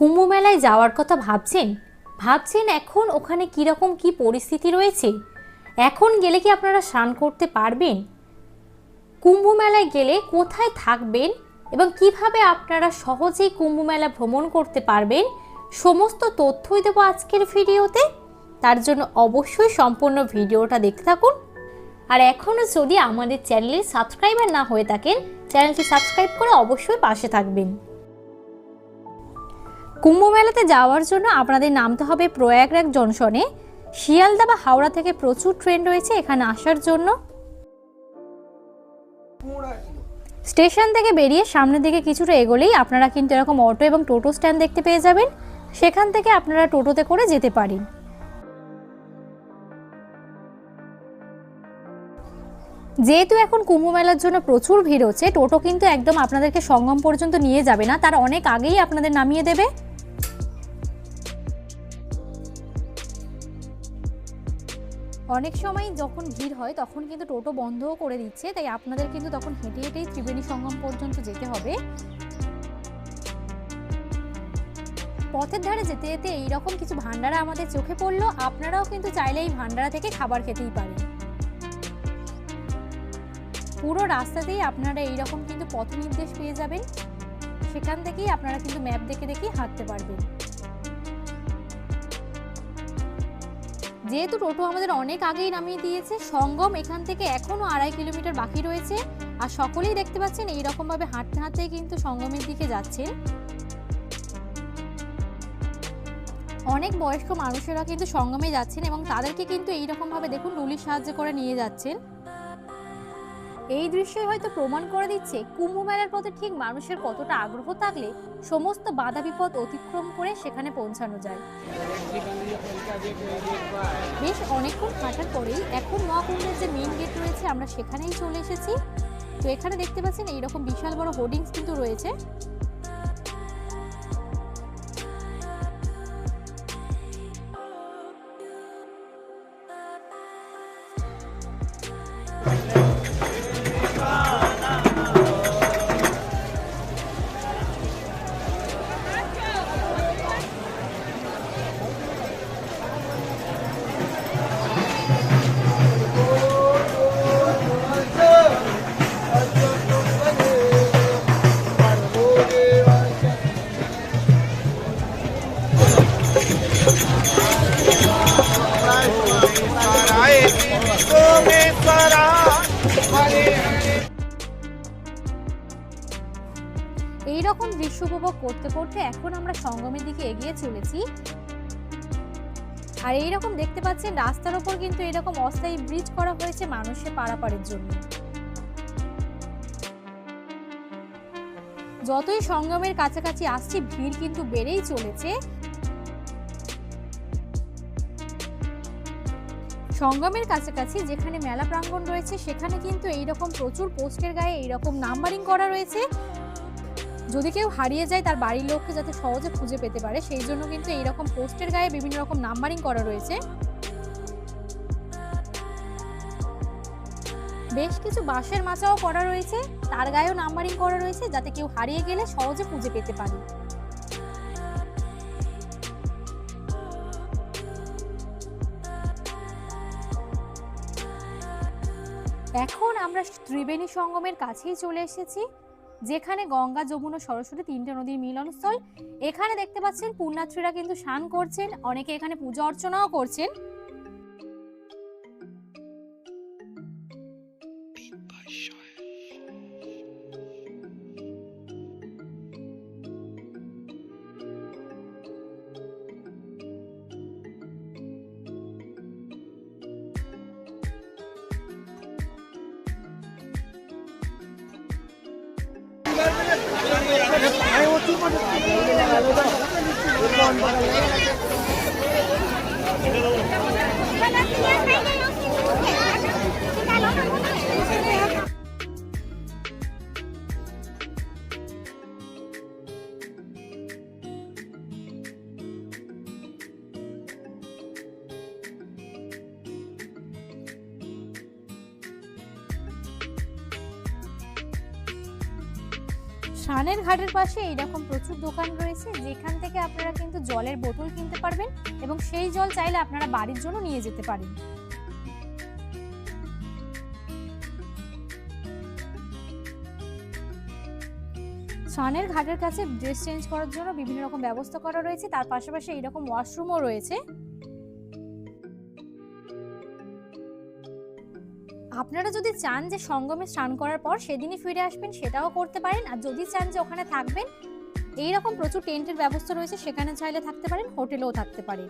কুম্ভ মেলায় যাওয়ার কথা ভাবছেন? ভাবছেন এখন ওখানে কীরকম কি পরিস্থিতি রয়েছে? এখন গেলে কি আপনারা স্নান করতে পারবেন? কুম্ভ মেলায় গেলে কোথায় থাকবেন এবং কীভাবে আপনারা সহজেই কুম্ভ মেলা ভ্রমণ করতে পারবেন? সমস্ত তথ্যই দেবো আজকের ভিডিওতে। তার জন্য অবশ্যই সম্পূর্ণ ভিডিওটা দেখতে থাকুন। আর এখনও যদি আমাদের চ্যানেলে সাবস্ক্রাইবার না হয়ে থাকেন, চ্যানেলটি সাবস্ক্রাইব করে অবশ্যই পাশে থাকবেন। কুম্ভ মেলাতে যাওয়ার জন্য আপনাদের নামতে হবে প্রয়াগরাজ জংশনে। শিয়ালদা বা হাওড়া থেকে প্রচুর ট্রেন রয়েছে এখানে আসার জন্য। স্টেশন থেকে বেরিয়ে সামনের দিকে কিছুটা এগোলেই আপনারা কিন্তু এরকম অটো এবং টোটো স্ট্যান্ড দেখতে পেয়ে যাবেন। সেখান থেকে আপনারা টোটোতে করে যেতে পারেন। যেহেতু এখন কুম্ভ মেলার জন্য প্রচুর ভিড় হচ্ছে, টোটো কিন্তু একদম আপনাদেরকে সঙ্গম পর্যন্ত নিয়ে যাবে না, তার অনেক আগেই আপনাদের নামিয়ে দেবে। অনেক সময় যখন ভিড় হয়, তখন কিন্তু টোটো বন্ধও করে দিচ্ছে। তাই আপনাদের কিন্তু তখন হেঁটে হেঁটেই ত্রিবেণী সঙ্গম পর্যন্ত যেতে হবে। পথের ধারে যেতে যেতে এইরকম কিছু ভান্ডারা আমাদের চোখে পড়ল। আপনারাও কিন্তু চাইলে এই ভান্ডারা থেকে খাবার খেতেই পারেন। পুরো রাস্তাতেই আপনারা এইরকম কিন্তু পথ নির্দেশ পেয়ে যাবেন। সেখান থেকেই আপনারা কিন্তু ম্যাপ দেখে দেখেই হাঁটতে পারবেন। যেহেতু টোটো আমাদের অনেক আগেই নামিয়ে দিয়েছে, সঙ্গম এখান থেকে এখনও আড়াই কিলোমিটার বাকি রয়েছে। আর সকলেই দেখতে পাচ্ছেন এইরকমভাবে হাঁটতে হাঁটতে কিন্তু সঙ্গমের দিকে যাচ্ছেন অনেক বয়স্ক মানুষেরা কিন্তু সঙ্গমে যাচ্ছেন এবং তাদেরকে কিন্তু এইরকমভাবে দেখুন নুলির সাহায্য করে নিয়ে যাচ্ছেন। এই দৃশ্যই হয়তো প্রমাণ করে দিচ্ছে কুম্ভ মেলার পথে ঠিক মানুষের কতটা আগ্রহ থাকলে সমস্ত বাধা বিপদ অতিক্রম করে সেখানে পৌঁছানো যায়। বেশ অনেকক্ষণ হাঁটার পরেই এখন মহাকুণ্ডের যে মেন গেট রয়েছে, আমরা সেখানেই চলে এসেছি। তো এখানে দেখতে পাচ্ছেন এইরকম বিশাল বড় হোর্ডিংস কিন্তু রয়েছে। এই দৃশ্য উপভোগ করতে করতে এখন আমরা সঙ্গমের দিকে এগিয়ে চলেছি। আর এই রকম দেখতে পাচ্ছেন, রাস্তার ওপর কিন্তু এরকম অস্থায়ী ব্রিজ করা হয়েছে মানুষের পারাপারের জন্য। যতই সঙ্গমের কাছাকাছি আসছি, ভিড় কিন্তু বেড়েই চলেছে। সঙ্গমের কাছাকাছি যেখানে মেলা প্রাঙ্গণ রয়েছে, সেখানে কিন্তু এইরকম প্রচুর পোস্টের গায়ে এইরকম নাম্বারিং করা রয়েছে। যদি কেউ হারিয়ে যায় তার বাড়ির লোককে যাতে সহজে খুঁজে পেতে পারে, সেই জন্য কিন্তু এইরকম পোস্টের গায়ে বিভিন্ন রকম নাম্বারিং করা রয়েছে। বেশ কিছু বাঁশের মাচাও করা রয়েছে, তার গায়েও নাম্বারিং করা রয়েছে, যাতে কেউ হারিয়ে গেলে সহজে খুঁজে পেতে পারে। এখন আমরা ত্রিবেণী সঙ্গমের কাছেই চলে এসেছি। যেখানে গঙ্গা, যমুনা, সরস্বতী তিনটে নদীর মিলনস্থল। এখানে দেখতে পাচ্ছেন পুণ্যার্থীরা কিন্তু স্নান করছেন, অনেকে এখানে পূজা অর্চনাও করছেন। ¡Gracias! স্নানের ঘাটের পাশে এইরকম প্রচুর দোকান রয়েছে, যেখান থেকে আপনারা কিন্তু জলের বোতল কিনতে পারবেন এবং সেই জল চাইলে আপনারা বাড়ির জন্য নিয়ে যেতে পারেন। স্নানের ঘাটের কাছে ড্রেস চেঞ্জ করার জন্য বিভিন্ন রকম ব্যবস্থা করা রয়েছে, তার পাশাপাশি এইরকম ওয়াশরুমও রয়েছে। আপনারা যদি চান যে সঙ্গমে স্নান করার পর সেদিনই ফিরে আসবেন, সেটাও করতে পারেন। আর যদি চান যে ওখানে থাকবেন, এইরকম প্রচুর টেন্টের ব্যবস্থা রয়েছে, সেখানে চাইলে থাকতে পারেন, হোটেলেও থাকতে পারেন।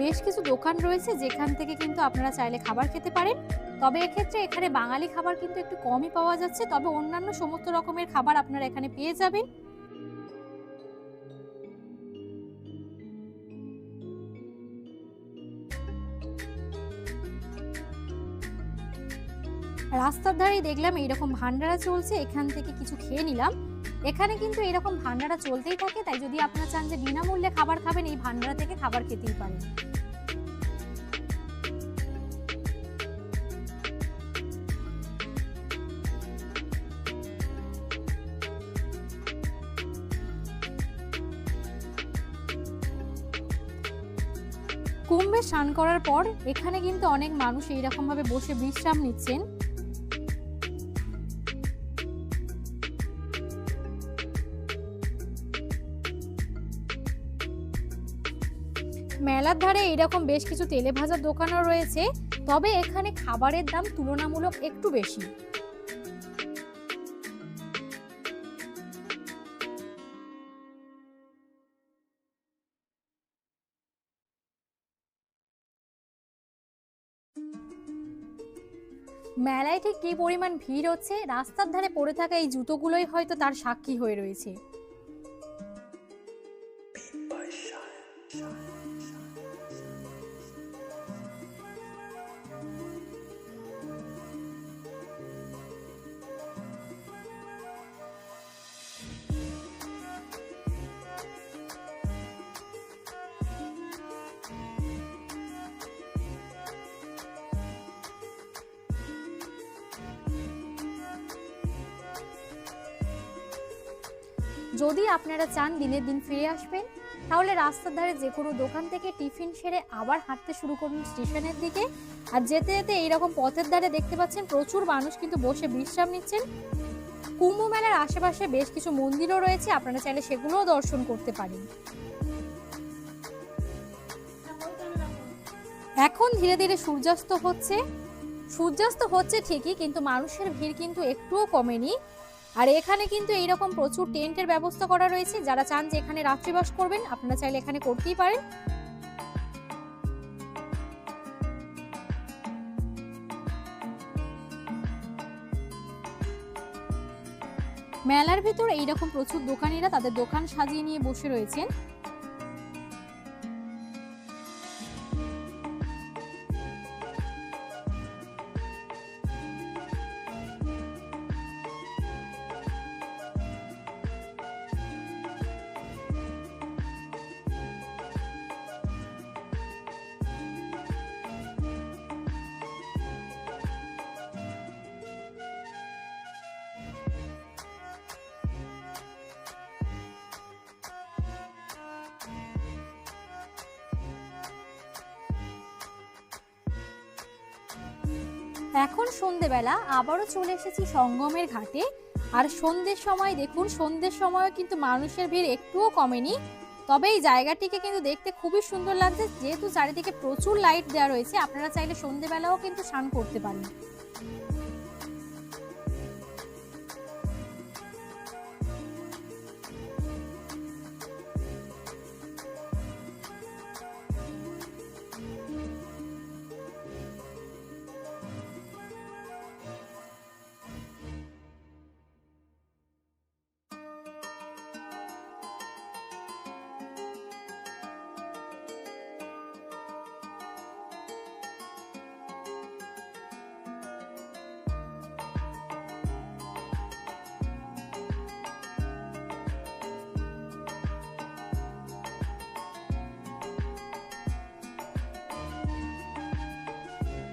বেশ কিছু দোকান রয়েছে যেখান থেকে কিন্তু আপনারা চাইলে খাবার খেতে পারেন। তবে এক্ষেত্রে এখানে বাঙালি খাবার কিন্তু একটু কমই পাওয়া যাচ্ছে। তবে অন্যান্য সমস্ত রকমের খাবার আপনারা এখানে পেয়ে যাবেন। রাস্তার ধারে দেখলাম এইরকম ভান্ডারা চলছে। এখান থেকে কিছু খেয়ে নিলাম। এখানে কিন্তু এরকম ভান্ডারা চলতেই থাকে, তাই যদি আপনারা চান যে বিনামূল্যে খাবার খাবেন, এই ভান্ডারা থেকে খাবার খেতেই পারেন। কুম্ভে স্নান করার পর এখানে কিন্তু অনেক মানুষ এইরকম ভাবে বসে বিশ্রাম নিচ্ছেন। মেলার ধারে এরকম বেশ কিছু তেলে ভাজার দোকানও রয়েছে, তবে এখানে খাবারের দাম তুলনামূলক একটু বেশি। মেলায় ঠিক কী পরিমাণ ভিড় হচ্ছে, রাস্তার ধারে পড়ে থাকা এই জুতোগুলোই হয়তো তার সাক্ষী হয়ে রয়েছে। যদি আপনারা চান দিনের দিন ফিরে আসবেন, তাহলে রাস্তার ধারে যে কোনো দোকান থেকে টিফিন সেরে আবার হাঁটতে শুরু করুন স্টেশনের দিকে। আর যেতে যেতে এইরকম পথের ধারে দেখতে পাচ্ছেন প্রচুর মানুষ কিন্তু বসে বিশ্রাম নিচ্ছেন। কুম্ভ মেলার আশেপাশে বেশ কিছু মন্দিরও রয়েছে, আপনারা চাইলে সেগুলোও দর্শন করতে পারেন। এখন ধীরে ধীরে সূর্যাস্ত হচ্ছে। সূর্যাস্ত হচ্ছে ঠিকই, কিন্তু মানুষের ভিড় কিন্তু একটুও কমেনি। আর এখানে কিন্তু এইরকম প্রচুর টেন্টের ব্যবস্থা করা রয়েছে। যারা চান যে এখানে রাত্রিবাস করবেন, আপনারা চাইলে এখানে করতেই পারেন। মেলার ভেতর এইরকম প্রচুর দোকানিরা তাদের দোকান সাজিয়ে নিয়ে বসে রয়েছেন। এখন সন্ধেবেলা আবারও চলে এসেছি সঙ্গমের ঘাটে। আর সন্ধ্যের সময় দেখুন, সন্ধ্যের সময় কিন্তু মানুষের ভিড় একটুও কমেনি। তবে এই জায়গাটিকে কিন্তু দেখতে খুবই সুন্দর লাগছে। যেহেতু চারিদিকে প্রচুর লাইট দেওয়া রয়েছে, আপনারা চাইলে সন্ধেবেলাও কিন্তু স্নান করতে পারেন।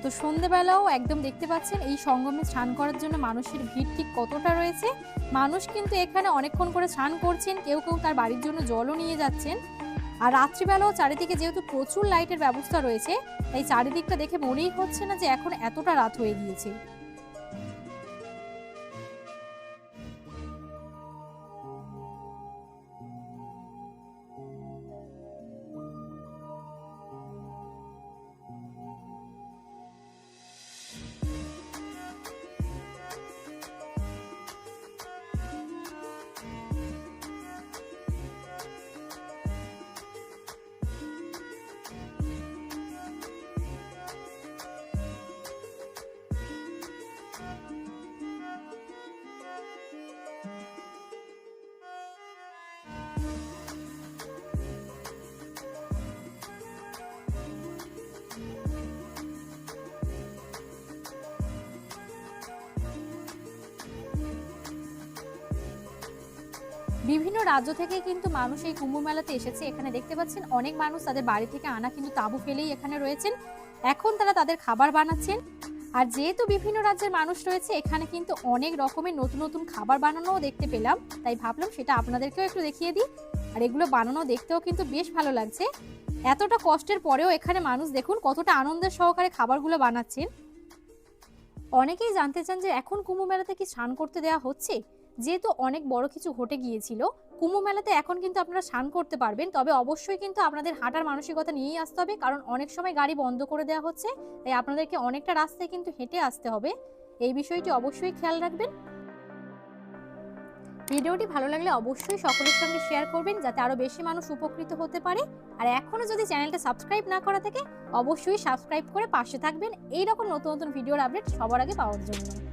তো সন্ধেবেলাও একদম দেখতে পাচ্ছেন এই সঙ্গমে স্নান করার জন্য মানুষের ভিড় ঠিক কতটা রয়েছে। মানুষ কিন্তু এখানে অনেকক্ষণ করে স্নান করছেন, কেউ কেউ তার বাড়ির জন্য জলও নিয়ে যাচ্ছেন। আর রাত্রিবেলাও চারিদিকে যেহেতু প্রচুর লাইটের ব্যবস্থা রয়েছে, তাই চারিদিকটা দেখে মনেই হচ্ছে না যে এখন এতটা রাত হয়ে গিয়েছে। বিভিন্ন রাজ্য থেকে কিন্তু মানুষ এই কুম্ভ মেলাতে এসেছে। এখানে দেখতে পাচ্ছেন, অনেক মানুষ তাদের বাড়ি থেকে আনা কিন্তু তাঁবু ফেলেই এখানে রয়েছেন। এখন তারা তাদের খাবার বানাচ্ছেন। আর যেহেতু বিভিন্ন রাজ্যের মানুষ রয়েছে, এখানে কিন্তু অনেক রকমের নতুন নতুন খাবার বানানোও দেখতে পেলাম। তাই ভাবলাম সেটা আপনাদেরকেও একটু দেখিয়ে দিই। আর এগুলো বানানো দেখতেও কিন্তু বেশ ভালো লাগছে। এতটা কষ্টের পরেও এখানে মানুষ দেখুন কতটা আনন্দের সহকারে খাবারগুলো বানাচ্ছেন। অনেকেই জানতে চান যে এখন কুম্ভ মেলাতে কি স্নান করতে দেওয়া হচ্ছে? যেহেতু অনেক বড় কিছু ঘটে গিয়েছিল, কুম্ভ মেলাতে এখন কিন্তু আপনারা স্নান করতে পারবেন, তবে অবশ্যই কিন্তু আপনাদের হাঁটার মানসিকতা নিয়েই আসতে হবে, কারণ অনেক সময় গাড়ি বন্ধ করে দেওয়া হচ্ছে, তাই আপনাদেরকে অনেকটা রাস্তায় কিন্তু হেঁটে আসতে হবে। এই বিষয়টি অবশ্যই খেয়াল রাখবেন। ভিডিওটি ভালো লাগলে অবশ্যই সকলের সঙ্গে শেয়ার করবেন, যাতে আরও বেশি মানুষ উপকৃত হতে পারে। আর এখনও যদি চ্যানেলটা সাবস্ক্রাইব না করা থাকে, অবশ্যই সাবস্ক্রাইব করে পাশে থাকবেন। এই রকম নতুন নতুন ভিডিওর আপডেট সবার আগে পাওয়ার জন্য।